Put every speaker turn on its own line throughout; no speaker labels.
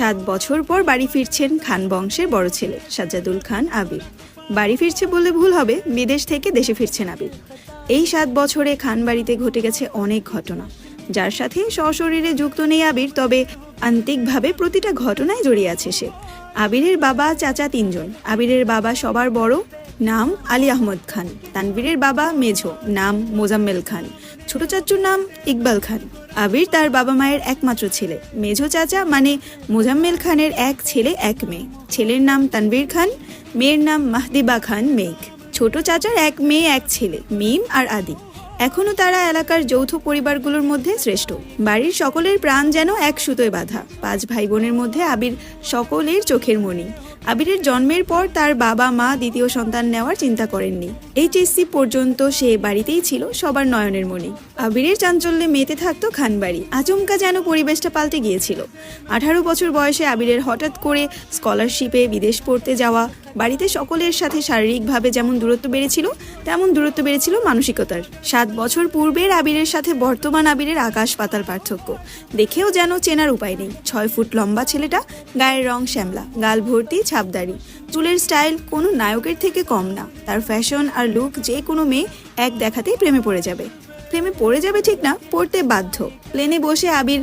সাত বছর পর বাড়ি ফিরছেন খান বংশের বড় ছেলে সাজ্জাদুল খান আবির। বাড়ি ফিরছে বললে ভুল হবে, বিদেশ থেকে দেশে ফিরছেন আবির। এই সাত বছরে খান বাড়িতে ঘটে গেছে অনেক ঘটনা। যার সাথে সশরীরে যুক্ত নেই আবির, তবে আন্তিকভাবে প্রতিটা ঘটনায় জড়িয়ে আছে সে। আবিরের বাবা, চাচা তিনজন। আবিরের বাবা সবার বড়, নাম আলী আহমদ খান। তানবীরের বাবা মেঝো, নাম মোজাম্মেল খান। ছোট চাচুর নাম ইকবাল খান। আবির তার বাবা মায়ের একমাত্র ছেলে। মেঝো চাচা মানে মোজাম্মেল খানের এক ছেলে, এক মেয়ে। ছেলের নাম তানবীর খান, মেয়ের নাম মাহদিবা খান মেঘ। ছোট চাচার এক মেয়ে, এক ছেলে, মিম আর আদি। এখনও তারা এলাকার যৌথ পরিবারগুলোর মধ্যে শ্রেষ্ঠ। বাড়ির সকলের প্রাণ যেন এক সুতোয় বাঁধা। পাঁচ ভাই বোনের মধ্যে আবির সকলের চোখের মণি আবিরের জন্মের পর তার বাবা মা দ্বিতীয় সন্তান নেওয়ার চিন্তা করেননি। এইচএসসি পর্যন্ত সে বাড়িতেই ছিল সবার নয়নের মনে। আবিরের চাঞ্চল্যে মেতে থাকতো খানবাড়ি। আচমকা যেন পরিবেশটা পাল্টে গিয়েছিল। আঠারো বছর বয়সে আবিরের হঠাৎ করে স্কলারশিপে বিদেশ পড়তে যাওয়া, বাড়িতে সকলের সাথে শারীরিকভাবে যেমন দূরত্ব বেড়েছিল, তেমন দূরত্ব বেড়েছিল মানসিকতার। সাত বছর পূর্বের আবিরের সাথে বর্তমান আবিরের আকাশ পাতাল পার্থক্য। দেখেও যেন চেনার উপায় নেই। ছয় ফুট লম্বা ছেলেটা, গায়ের রং শ্যামলা, গাল ভর্তি ছাপদাড়ি চুলের স্টাইল কোনো নায়কের থেকে কম না। তার ফ্যাশন আর লুক যে কোনো মেয়ে এক দেখাতেই প্রেমে পড়ে যাবে। প্রেমে পড়ে যাবে ঠিক না, পড়তে বাধ্য। প্লেনে বসে আবির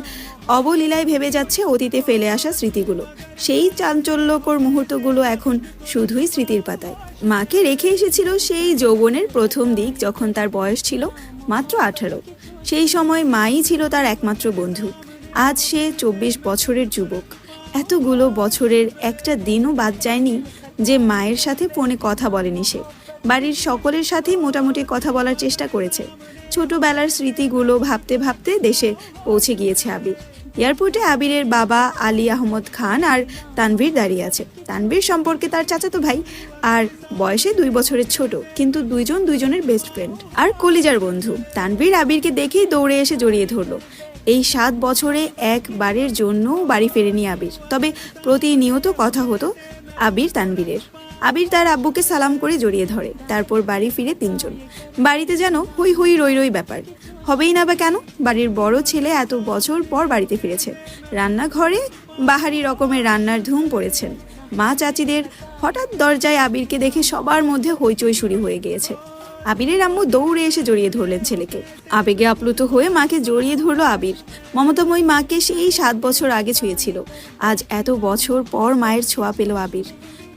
অবলীলায় ভেবে যাচ্ছে অতীতে ফেলে আসা স্মৃতিগুলো। সেই চাঞ্চল্যকর মুহূর্তগুলো এখন শুধুই স্মৃতির পাতায়। মাকে রেখে এসেছিল সেই যৌবনের প্রথম দিক যখন তার বয়স ছিল মাত্র আঠারো। সেই সময় মাই ছিল তার একমাত্র বন্ধু। আজ সে চব্বিশ বছরের যুবক। এতগুলো বছরের একটা দিনও বাদ যায়নি যে মায়ের সাথে ফোনে কথা বলেনি সে। বাড়ির সকলের সাথেই মোটামুটি কথা বলার চেষ্টা করেছে। ছোটবেলার স্মৃতিগুলো ভাবতে ভাবতে দেশে পৌঁছে গিয়েছে আবির। এয়ারপোর্টে আবিরের বাবা আলী আহমদ খান আর তানভীর দাঁড়িয়ে আছে। তানভীর সম্পর্কে তার চাচাতো ভাই। আর বয়সে দুই বছরের ছোট, কিন্তু দুইজন দুইজনের বেস্ট ফ্রেন্ড আর কলিজার বন্ধু। তানভীর আবিরকে দেখেই দৌড়ে এসে জড়িয়ে ধরলো। এই সাত বছরে একবারের জন্য বাড়ি ফেরেনি আবির। তবে প্রতিনিয়ত কথা হতো আবির তানবীরের আবির তার আব্বুকে সালাম করে জড়িয়ে ধরে, তারপর বাড়ি ফিরে তিনজন। বাড়িতে যেন হই হই রই রই ব্যাপার। হবেই না বা কেন? বাড়ির বড় ছেলে এত বছর পর বাড়িতে ফিরেছে। রান্নাঘরে বাহারি রকমের রান্নার ধুম পড়েছেন মা চাচিদের হঠাৎ দরজায় আবিরকে দেখে সবার মধ্যে হইচই শুরু হয়ে গিয়েছে। আবিরের আম্মু দৌড়ে এসে জড়িয়ে ধরলেন ছেলেকে। আবেগে আপ্লুত হয়ে মাকে জড়িয়ে ধরলো আবির। মমতাময়ী মাকে সেই সাত বছর আগে ছুঁয়েছিল। আজ এত বছর পর মায়ের ছোঁয়া পেল আবির।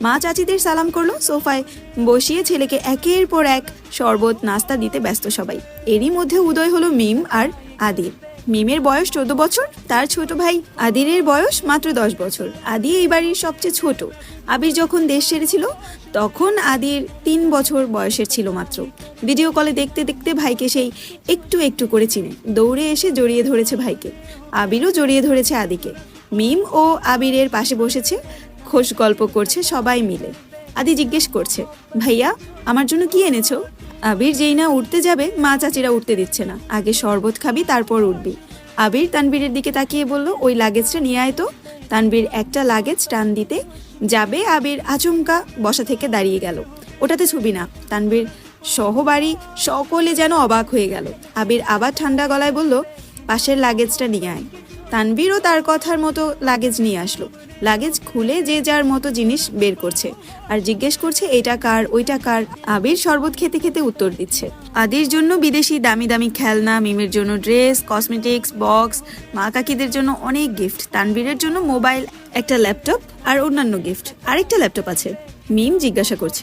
মা চাচিদের সালাম করল, সোফায় বসিয়ে ছেলেকে একের পর এক শরবত, নাস্তা দিতে ব্যস্ত সবাই। এরই মধ্যে উদয় হলো মিম আর আদির মিমের বয়স চোদ্দ বছর, তার ছোট ভাই আদিরের বয়স মাত্র দশ বছর। আদি এই বাড়ির সবচেয়ে ছোট। আবির যখন দেশ ছেড়েছিল, তখন আদির তিন বছর বয়সের ছিল মাত্র। ভিডিও কলে দেখতে দেখতে ভাইকে সেই একটু একটু করে চিনে। দৌড়ে এসে জড়িয়ে ধরেছে ভাইকে। আবিরও জড়িয়ে ধরেছে আদিকে। মিম ও আবিরের পাশে বসেছে, খোশ গল্প করছে সবাই মিলে। আদি জিজ্ঞেস করছে, ভাইয়া, আমার জন্য কি এনেছো? আবির যেই না উঠতে যাবে, মা চাচিরা উঠতে দিচ্ছে না। আগে শরবত খাবি, তারপর উঠবি আবির তানবীরের দিকে তাকিয়ে বলল, ওই লাগেজটা নিয়ে আয় তো। তানবীর একটা লাগেজ টান দিতে যাবে, আবির আচমকা বসা থেকে দাঁড়িয়ে গেল। ওটাতে ছবি না। তানবীর সহবাড়ি সকলে যেন অবাক হয়ে গেল। আবির আবার ঠান্ডা গলায় বলল, পাশের লাগেজটা নিয়ে আয়। তানবীরও তার কথার মতো লাগেজ নিয়ে আসলো। লাগেজ খুলে যে যার মতো জিনিস বের করছে। আর জিজ্ঞেস করছে এটা কার? ওইটা কার? আবির শরবত খেতে খেতে উত্তর দিচ্ছে, আদির জন্য বিদেশি দামি দামি খেলনা, মিমের জন্য ড্রেস, কসমেটিক্স, বক্স, মা কাকিদের জন্য অনেক গিফট তানবীরের জন্য মোবাইল, একটা ল্যাপটপ আর অন্যান্য গিফট। আরেকটা ল্যাপটপ আছে। মিম জিজ্ঞাসা করছে